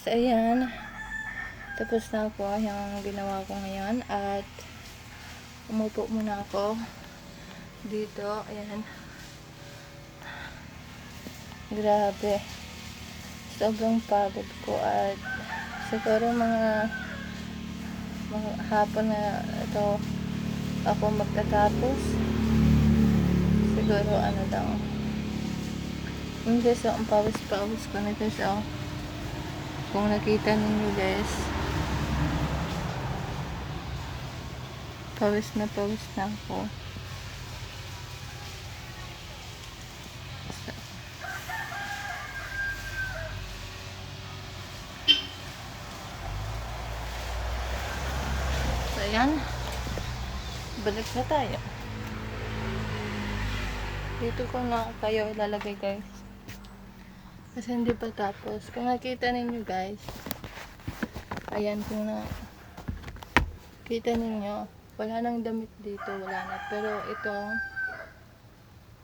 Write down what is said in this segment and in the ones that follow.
So, ayan. Tapos na ako yung ginawa ko ngayon. At umupo muna ako dito. Ayan. Grabe. Sobrang pagod ko at siguro mga mga hapon na ito ako magtatapos. Siguro ano lang. Hindi so ang pawis-pawis ko guys oh. Kung nakita ninyo guys. Pawis na pawis na ako. So, ayan. Balik na tayo. Dito ko na kayo ilalagay guys. Kasi hindi pa tapos. Kung nakita ninyo guys. Ayan kung na kita ninyo. Wala nang damit dito. Wala na. Pero itong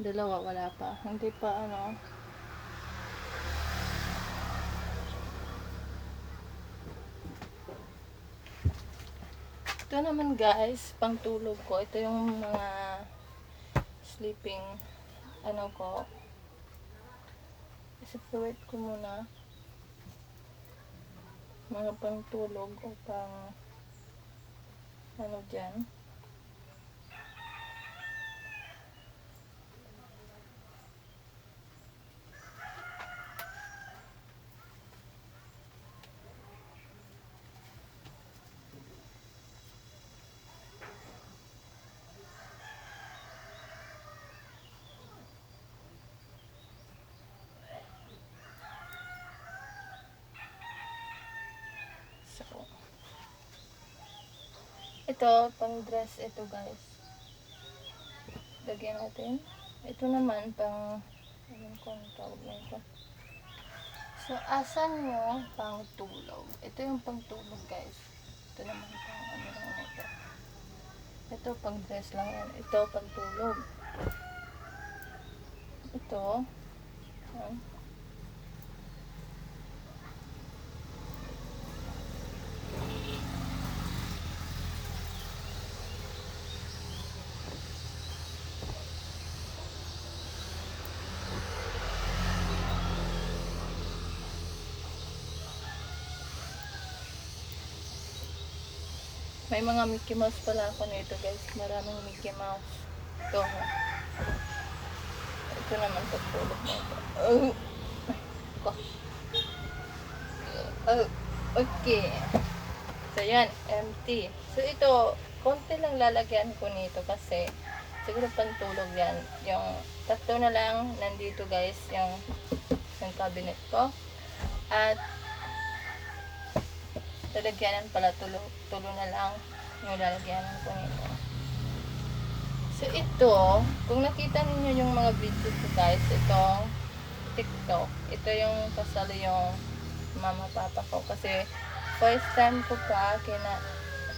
dalawa wala pa. Hindi pa ano. Ito naman guys, pang tulog ko. Ito yung mga sleeping ano ko. Separate ko muna. Mga pang tulog o pang ano dyan. So, ito, pang dress ito guys. Lagyan natin. Ito naman, pang, alam ko ang tawag na ito. So, asan yung pang tulog? Ito yung pang tulog guys. Ito naman pang ano lang ito. Ito, pang dress lang yan. Ito, pang tulog. Ito. Yan. May mga Mickey Mouse pala ako nito guys. Maraming Mickey Mouse. Ito. Ito naman pagtulog na ito. Oh. Oh. Okay. So yan, empty. So ito, konti lang lalagyan ko nito kasi siguro pantulog yan. Yung tatlo na lang nandito guys, yung, yung cabinet ko. At lalagyanan pala tulo, tulo na lang yung lalagyanan ko nito. So ito, kung nakita niyo yung mga video ko guys, itong TikTok, ito yung kasalo yung mama papa ko kasi first time ko pa kina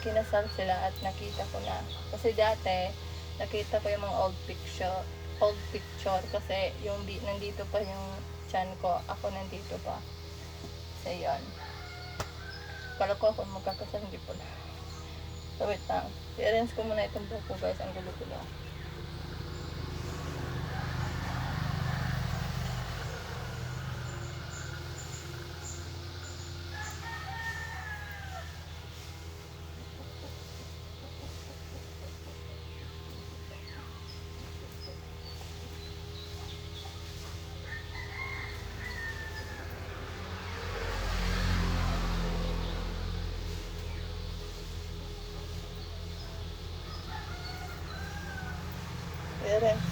kinasal sila at nakita ko na. Kasi dati, nakita ko yung mga old picture, old picture kasi yung di, nandito pa yung chan ko, ako nandito pa. So yun. Kala ko ako magkakasal, hindi po na. So, wait lang. I-arrange ko muna itong buhok ko, guys. Ang. I-arrange ko muna yung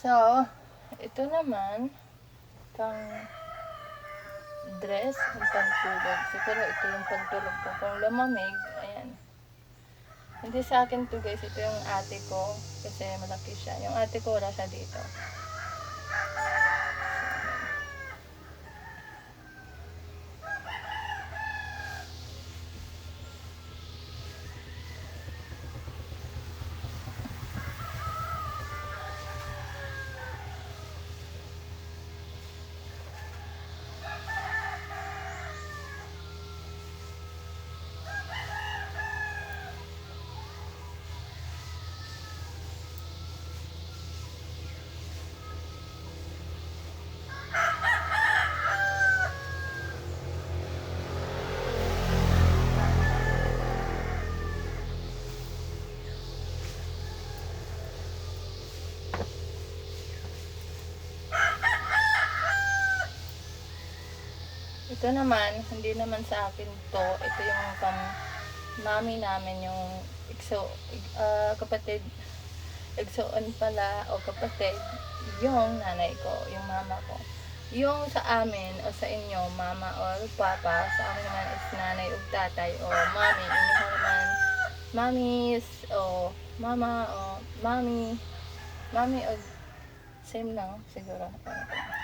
So, ito naman, pang dress, ang pantulog. Siguro ito yung pantulog ko. Kung lamamig, ayan. Hindi sa akin to guys, ito yung ate ko. Kasi malaki siya. Yung ate ko wala siya dito. Ito naman, hindi naman sa akin to. Ito yung pang mami namin, yung ikso, ik- ah, kapatid, igsoon pala o kapatid, yung nanay ko, yung mama ko. Yung sa amin o sa inyo, mama or papa, sa amin naman is nanay o tatay o mami. Inyo naman, mamis o mama o mami. Mami o same lang siguro. Yan,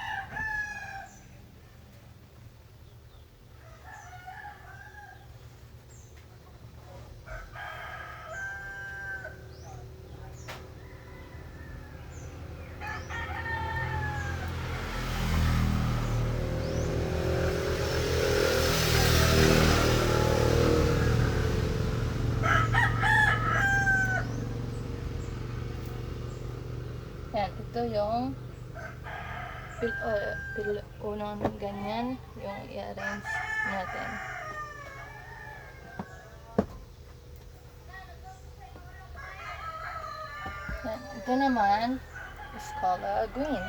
ito yung pil, uh, pil, unang ganyan, yung i-arrange natin. Ito naman is color green.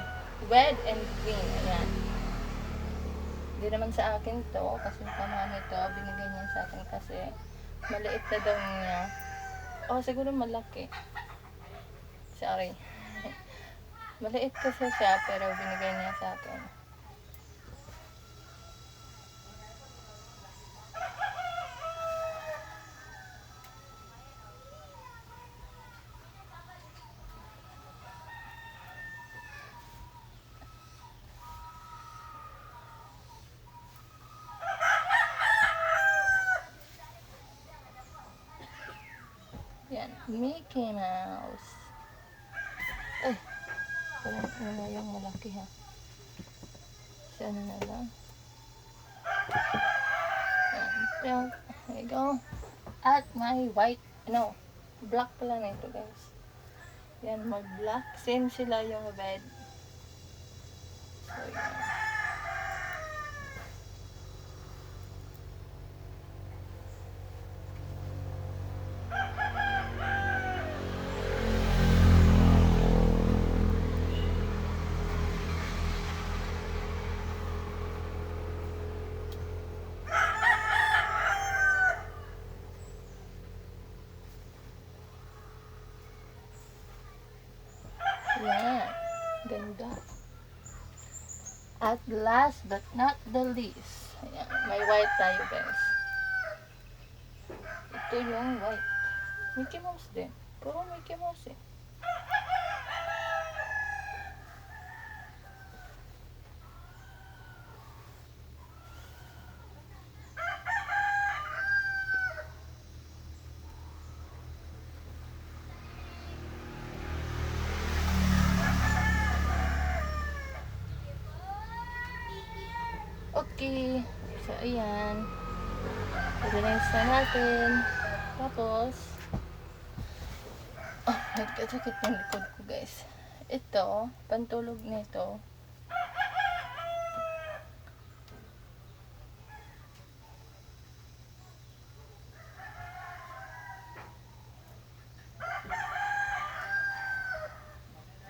Red and green. Ayan. Hindi naman sa akin to, kasi kamami to, binigay niya sa akin kasi maliit na daw niya. Oh, siguro malaki. Sorry. Maliit kasi siya, pero binigay niya sa akin. Yan, Mickey Mouse. Ay, parang wala yung malaki ha. Si ano na lang. There you go. At my white, no, black pala na ito guys. Yan, mag black. Same sila yung bed. So. Yan. Ganda. At last but not the least. Ayan. May white tayo guys. Ito yung white. Mickey Mouse din. Puro Mickey Mouse eh. Okay. So, ayan. Organize na natin. Tapos, oh, nagkasakit ng likod ko, guys. Ito, pantulog nito.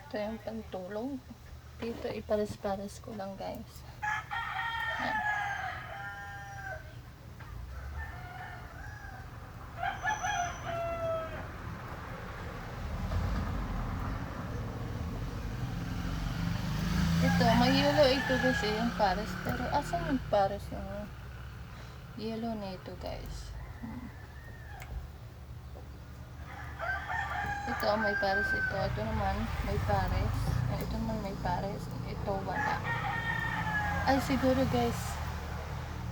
Ito yung pantulog. Dito, ipares-pares ko lang, guys. Yan. ito, may yellow ito kasi yung Paris. Pero asan yung Paris yung yellow na ito guys? Hmm. Ito, may Paris ito. Ito naman, may Paris. Ah, Ito naman may Paris. Ito, wala. Ay, siguro guys,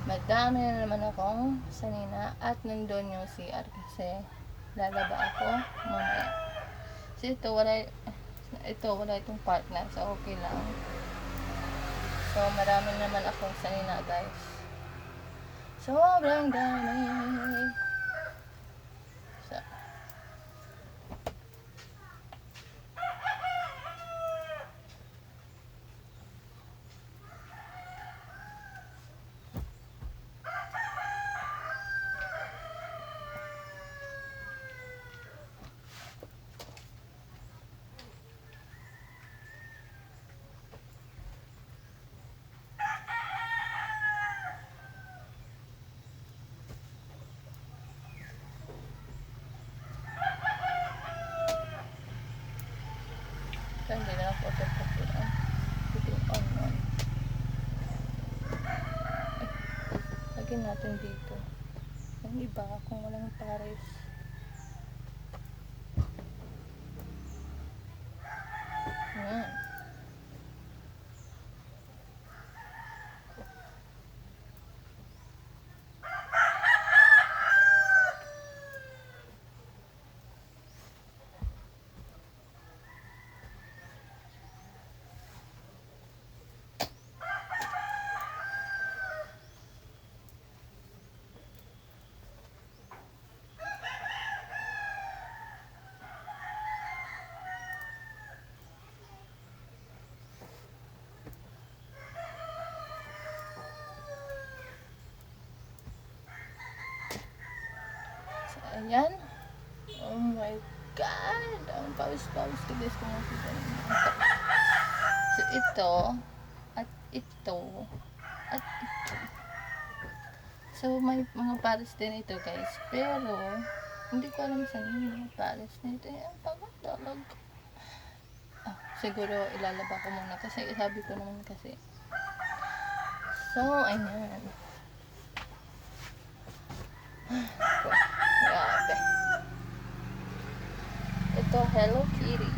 madami na naman akong sanina at nandun yung CR kasi lalaba ako mamaya. So, ito, wala, ito, wala itong partner. So, okay lang. So, marami naman akong sanina, guys. Sobrang dami. So, so hindi na ako tapusin. Ito on on. Ay, lagyan natin dito. Yung iba kung walang pares. Yan. So, ayan. Oh my God! Ang pawis-pawis ko guys kung makita. So, ito, at ito, at ito. So, may mga pares din ito guys. Pero, hindi ko alam saan yung mga pares na ito. Ayan, pagkadalag. Ah, siguro ilalaba ko muna kasi sabi ko naman kasi. So, ayan. Grabe. Ito, Hello Kitty.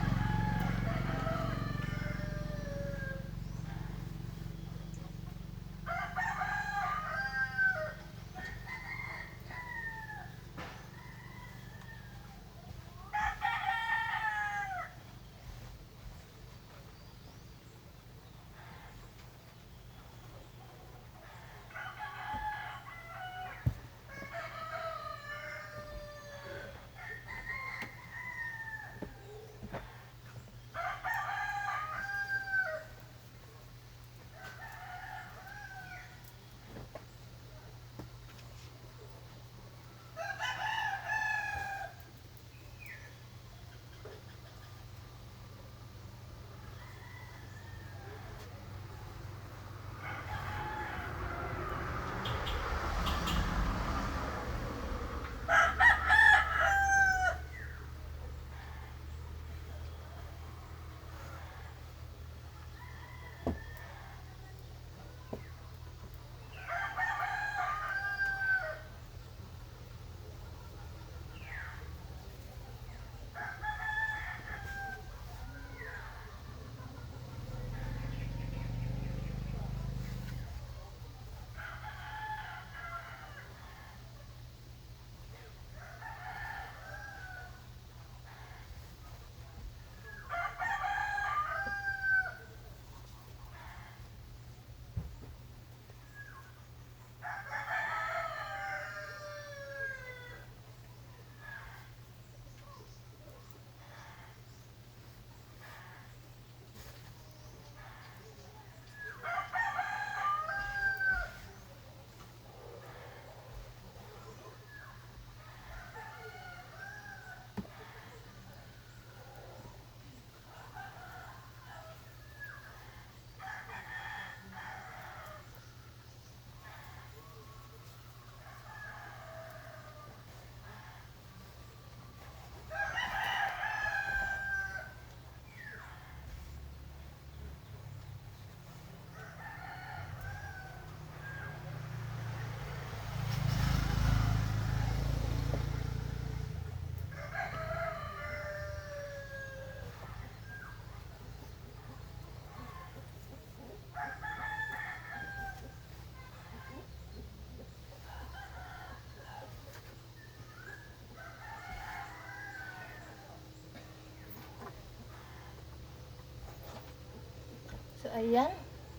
Ayan.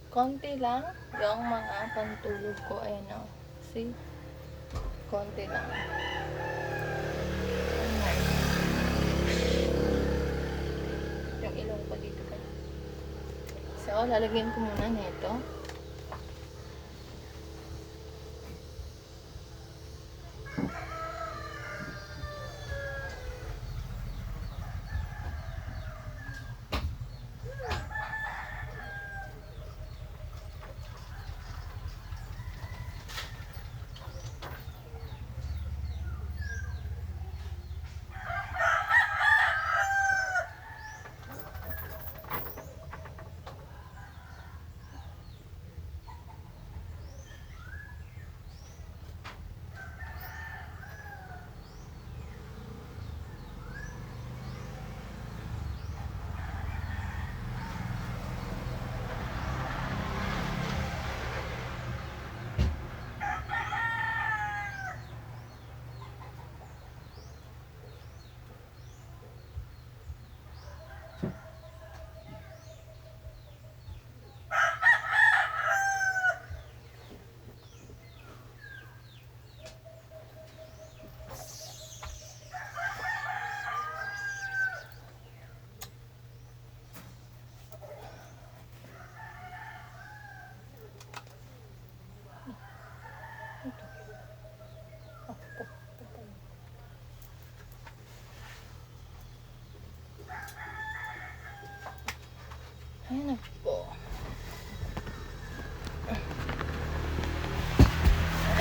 Konti lang yung mga pantulog ko. Ayan o. See? Konti lang. Ayan. Yung ilong ko dito pa. So, lalagyan ko muna nito. Ayan na.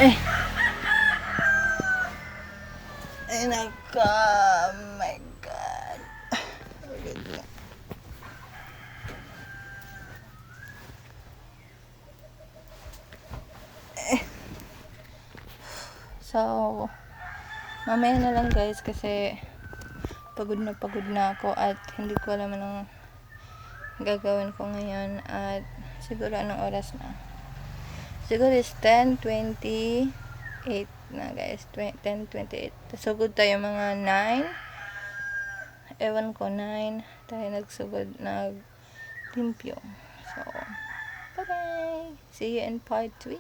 Eh. Ay, naka. Oh my God. Eh. So, mamaya na lang guys kasi pagod na pagod na ako at hindi ko alam anong gagawin ko ngayon at siguro anong oras na? Siguro is 10.28 na guys. 10.28 sugod tayo mga 9 ewan ko 9 tayo nagsugod nag limpyo so bye bye see you in part 3